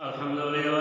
الحمد لله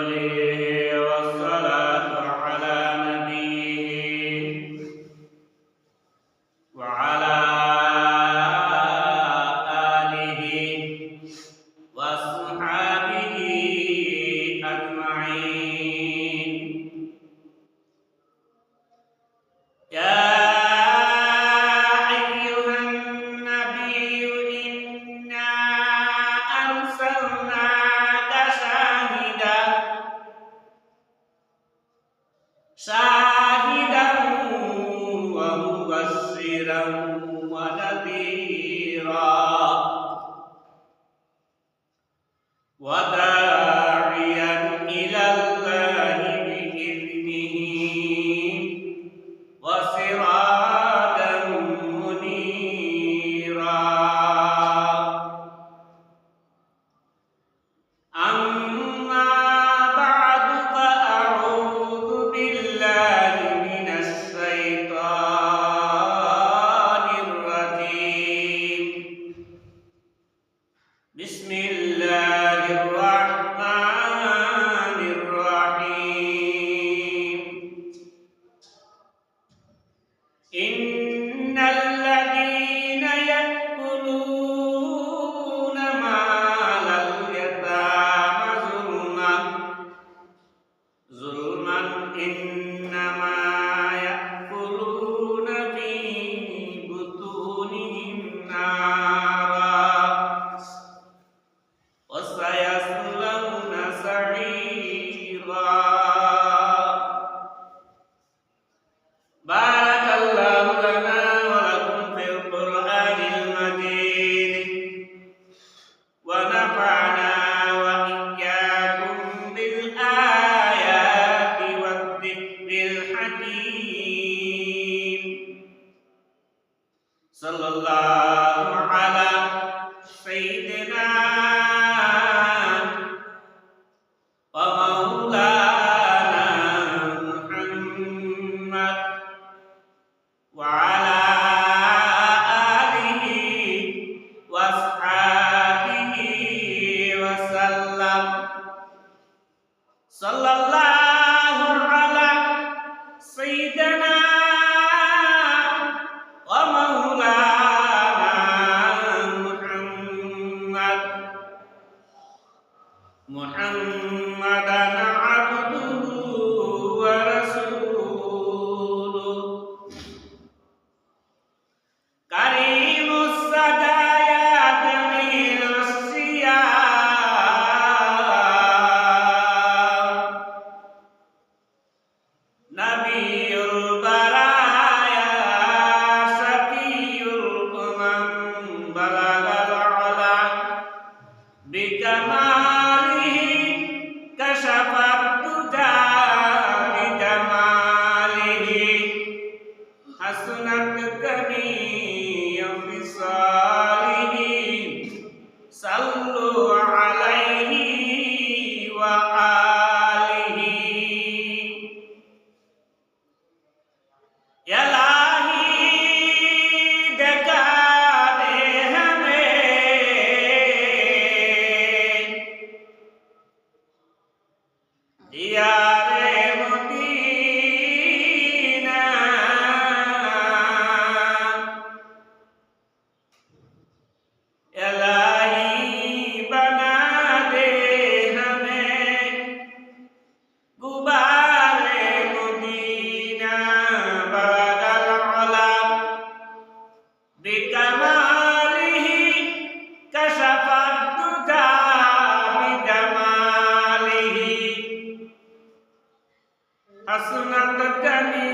أسندتني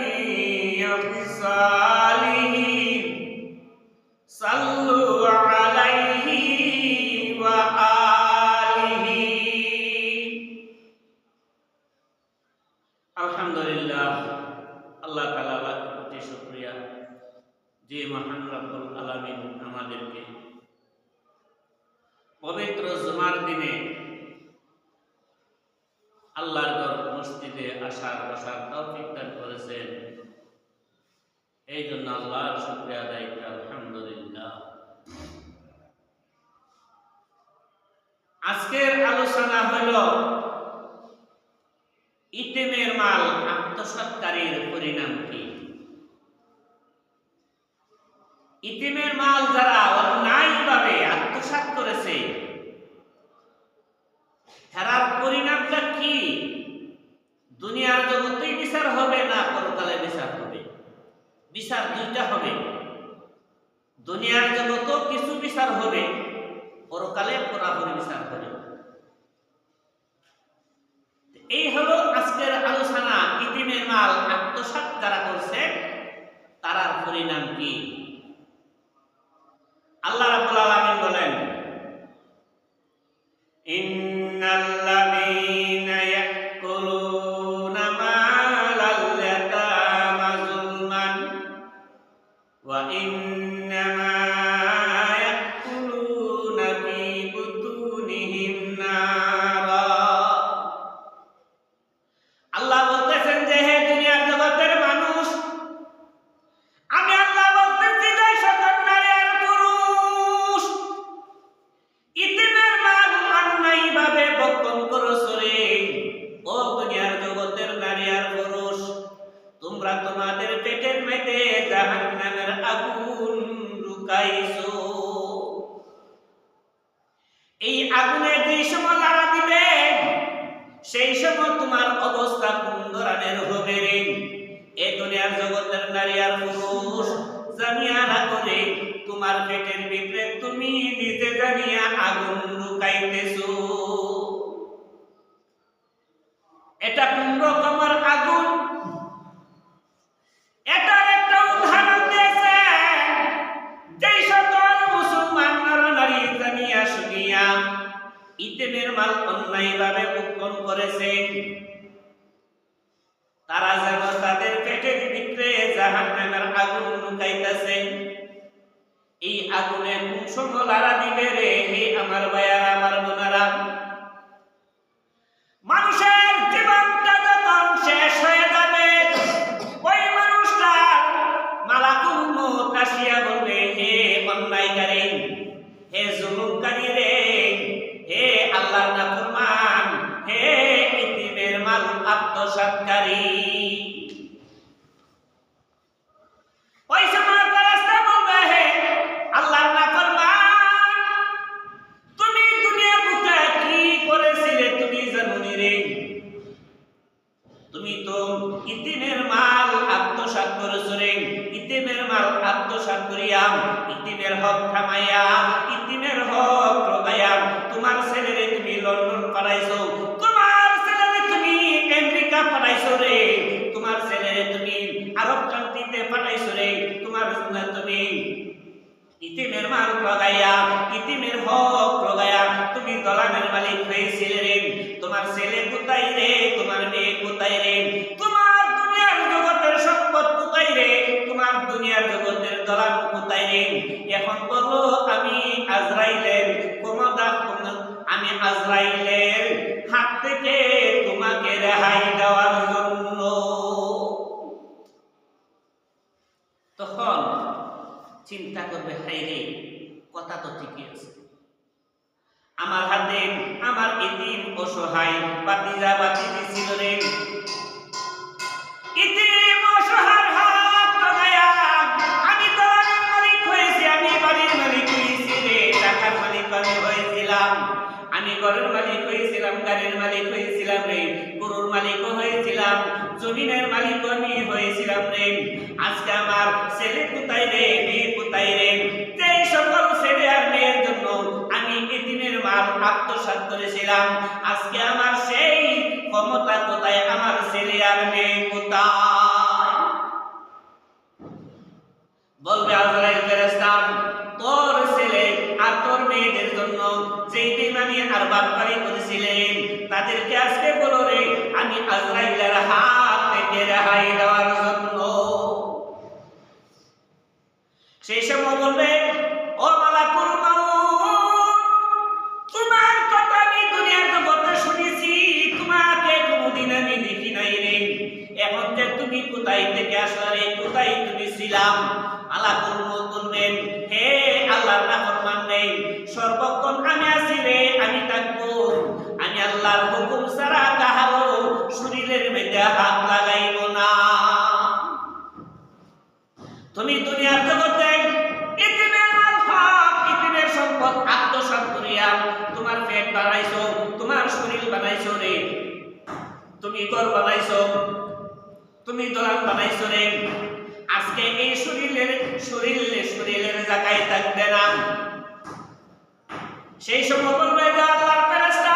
بصالحين صلوا عليه وآله الحمد لله الله تعالى প্রতি শুক্রিয়া যে মহান রব্বুল আলামিন আমাদেরকে পবিত্র জুমার দিনে আল্লাহর মজলিসে আসার বসার তৌফিক করেছেন। এই জন্য আল্লাহর শুক্রিয়া আদায় করে, আলহামদুলিল্লাহ। আজকের আলোচনা হল ইটেমের মাল আত্মসৎকারীর পরিণাম কি? ইতিমের মাল যারা বিচার দুইটা হবে। দুনিয়ার জগতেও কিছু বিচার হবে, পরকালে পুরাপুরি বিচার হবে। এই হলো আজকের আলোচনা, ইতিমের মাল আত্মসাত যারা করছে, তারার পরিণাম কি? আল্লাহ রাবুল আলমিন বলেন করে তোমার পেটের ভিতরে তুমি নিজে জানিয়া আগুন লুকাইতেছো। এটা কোন রকমের আগুন? এটার একটা উদাহরণ দিয়েছে সকল মুসলমান নারী জানিয়া শুনিয়া ইতেমের মাল অন্যায়ভাবে ভক্ষণ করেছে। তারা যেন তাদের পেটের ভিতরে জাহান্নামের আগুন লুকাইতেছে এই আগুনে কোন লাড়া দিবে রে হে আমার ভাইয়ারা, আমার বোনেরা। মানুষের জীবনটা যখন শেষ হয়ে যাবে, ওই মানুষটা মালাকুল মউত আসিয়া বলবে, হে অন্যায়কারী, হে জুলুমকারী রে, হে আল্লাহর নাফরমান, হে ইতিমের মাল আত্মসাৎকারী ইতিমের মাল প্রগাইয়া ইতিমের হক প্রগাইয়া তুমি দলানের মালিক হয়েছিলে রে, তোমার ছেলে কোথায় রে, তোমার মেয়ে কোথায় রে? তোমার দুনিয়ার জগতের সম্পদ কোথায় রে? তোমার দুনিয়ার জগতের দলান কোথায় রে? এখন বলো, আমি আজরাইলের ক্ষমতা আমি আজরাইলের হাত থেকে তোমাকে রেহাই দেওয়ার জন্য তখন চিন্তা করবে হাই রে, কথা তো ঠিকই আছে। আমার হাতে, আমার এদিন অসহায় বাতিজা বাতিজি ছিল রে। হয়েছিলাম রে, গরুর মালিকও হয়েছিলাম, জমিনের মালিক আমি হয়েছিলাম রে। আজকে আমার ছেলে কোথায় রে, মেয়ে কোথায় রে? এই সকল ছেলে আর মেয়ের জন্য আমি এদিনের মাল আত্মসাৎ করেছিলাম, আজকে আমার সেই ক্ষমতা কোথায়? আমার ছেলে আর মেয়ে কোথায়? বলবে আজরাইল ফেরেশতা, তোর ছেলে আর তোর মেয়েদের জন্য যেই বেমানি আর বাপকারি করেছিলেন তাদেরকে আজকে বলো রে, আমি আজরাইলের হাত থেকে রেহাই দেওয়ার জন্য। সেই সময় বলবে, ও মালাকুল তোমার কথা আমি দুনিয়ার জগতে শুনেছি, তোমাকে কোনোদিন আমি দেখি নাই রে। এখন যে তুমি কোথায় থেকে আসলে, কোথায় তুমি ছিলাম? মালাকুল ঘর বানাইছো, তুমি দোলান বানাইছো রে। আজকে এই শরীরের শরীরের শরীরের জায়গায় থাকবে না। সেই সময় বলবে যে আল্লাহর ফেরেশতা।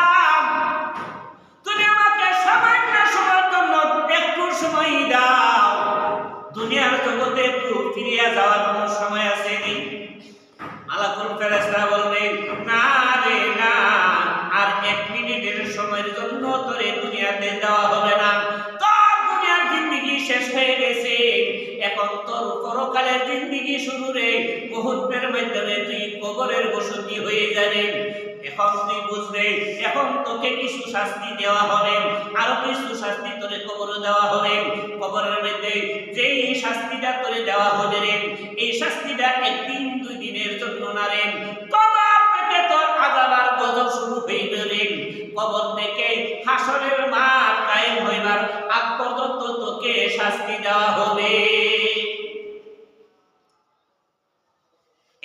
তুমি আমাকে সামান্য সময়ের জন্য একটু সময় দাও। দুনিয়ার জগতে ফিরিয়া যাওয়ার মাধ্যমে তুই কবরের বসতি হয়ে যাবে। এখন তুই বুঝবে, এখন তোকে কিছু শাস্তি দেওয়া হবে? আরও কিছু শাস্তি তোরে কবরে দেওয়া হবে? কবরের মধ্যে যেই শাস্তিটা তোরে দেওয়া হবে রে, এই শাস্তিটা একদিন দুই দিনের জন্য না রে। কবর থেকে তোর আজাবার গজব শুরু হইবে রে। কবর থেকে হাসরের মাঠ কায়েম হইবার আগ পর্যন্ত তোকে শাস্তি দেওয়া হবে।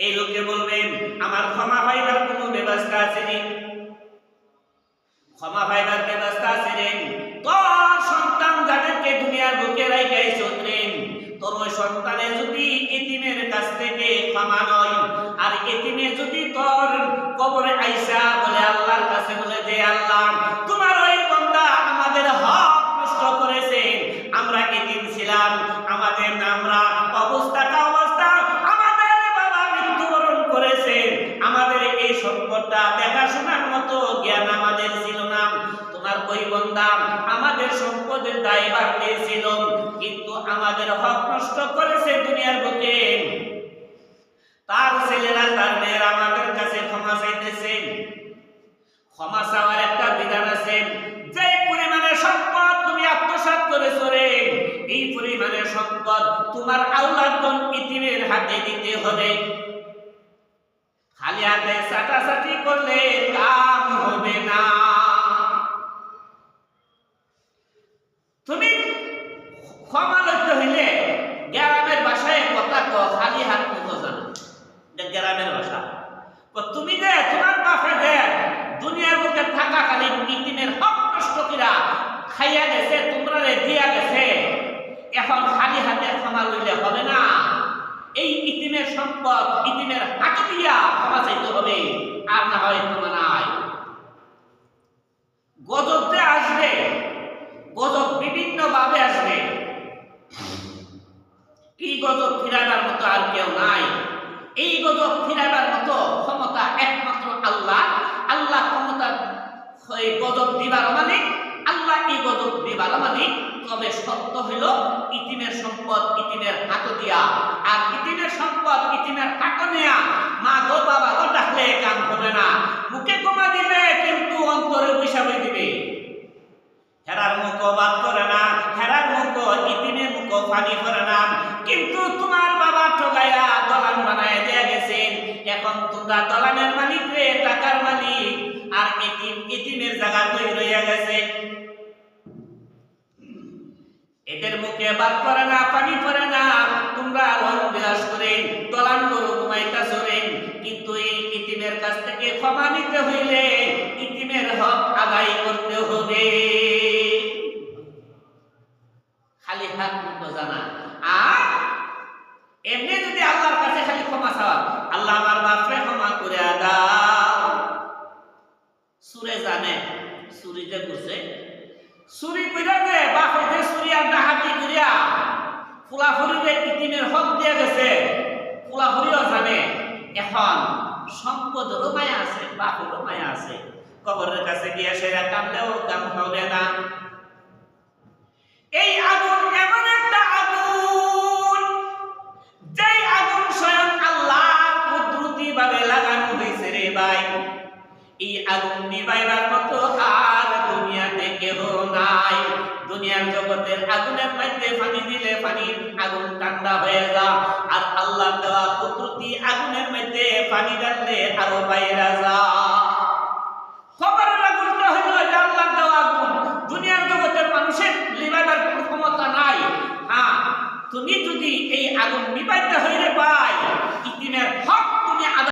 এই লোকে বলবেন, আমার ক্ষমা পাইবার কোনো ব্যবস্থা আছে নি। ক্ষমা পাইবার ব্যবস্থা আছে রে তোর সন্তান যাদেরকে দুনিয়ার বুকে রাইখাই চললেন, তোর ওই সন্তানে যদি এতিমের কাছ থেকে ক্ষমা নয় আর এতিমে যদি তোর কবরে আইসা বলে আল্লাহর কাছে বলে যে আল্লাহ দায়ভার নিয়েছিল কিন্তু আমাদের হক নষ্ট করেছে দুনিয়ার বুকে। তার ছেলেরা, তার মেয়েরা আমাদের কাছে ক্ষমা চাইতেছে। ক্ষমা চাওয়ার একটা বিধান আছে যে পরিমাণের সম্পদ তুমি আত্মসাৎ করেছ রে, এই পরিমাণের সম্পদ তোমার আউলাদগণ ইতিমের হাতে দিতে হবে। খালি হাতে চাটাচাটি করলে কাম হবে না তুমি ক্ষমা লইতে হইলে গ্রামের ভাষায় কথা কো খালি হাত মুখো জানো। গ্রামের ভাষা। তো তুমি যে তোমার বাপে যে দুনিয়ার বুকে থাকা খালি ইতিমের হক নষ্ট কিরা খাইয়া গেছে তোমরা দিয়া গেছে, এখন খালি হাতে ক্ষমা লইলে হবে না। এই ইতিমের সম্পদ ইতিমের হাতে দিয়া ক্ষমা চাইতে হবে, আর না হয় ক্ষমা নাই। গজব যে আসবে, গজব বিভিন্ন ভাবে আসবে। এই গজব ফিরাবার মতো আর কেউ নাই। এই গজব ফিরাবার মতো ক্ষমতা একমাত্র আল্লাহ। আল্লাহ ক্ষমতা এই গজব দিবার মালিক। আল্লাহ এই গজব দিবার মালিক। তবে সত্য হইল, ইতিমের সম্পদ ইতিমের হাত দিয়া। আর ইতিমের সম্পদ ইতিমের হাত নেয়া, মা গো বাবা গো ডাকলে কাম হবে না। মুখে কমা দিবে কিন্তু অন্তরে বৈশাখে দিবে। হেরার মুখ বাদ করে না, হেরার মুখ ইতিমের ফানি করে কিন্তু তোমার বাবা ঠগাইয়া দলান বানায় দেয়া গেছেন। এখন তোমরা দলানের মালিক রে, টাকার মালিক। আর ইতিম ইতিমের জায়গা তৈরি হইয়া গেছে। এদের মুখে বাদ করে না, পানি করে না। তোমরা বিলাস করে দলান গরু ঘুমাইতা চলেন কিন্তু এই ইতিমের কাছ থেকে ক্ষমা নিতে হইলে ইতিমের হক আদায় করতে হবে। খালি হাত মুখো জানা। আর এমনি যদি আল্লাহর কাছে খালি ক্ষমা চাওয়া আল্লাহ আমার বাপরে ক্ষমা করে দাও। সুরে জানে সুরি যে করছে সুরি কইরা যে বাপে যে সুরি আর ডাহাতি করিয়া ফুলাফুরিরে ইতিমের হক দিয়ে গেছে ফুলাফুরিও জানে। এখন সম্পদ রোমায়া আছে বাপে রোমায়া আছে। কবরের কাছে গিয়ে সেরা কামলেও কাম হবে না। এই আগুন এমন একটা আগুন, যেই আগুন স্বয়ং আল্লাহর কুদরতি ভাবে লাগানো হয়েছে রে ভাই। এই আগুন নিবাইবার মতো আর দুনিয়াতে কেহ নাই। দুনিয়ার জগতের আগুনের মধ্যে পানি দিলে পানির আগুন ঠান্ডা হয়ে যা। আর আল্লাহ দেওয়া কুদরতি আগুনের মধ্যে পানি ডাললে আরও বাইরা যা। বলছেন নিবাদার কোনো ক্ষমতা নাই। হ্যাঁ তুমি যদি এই আগুন নিবাইতে হইলে পাই, ইতিমের হক তুমি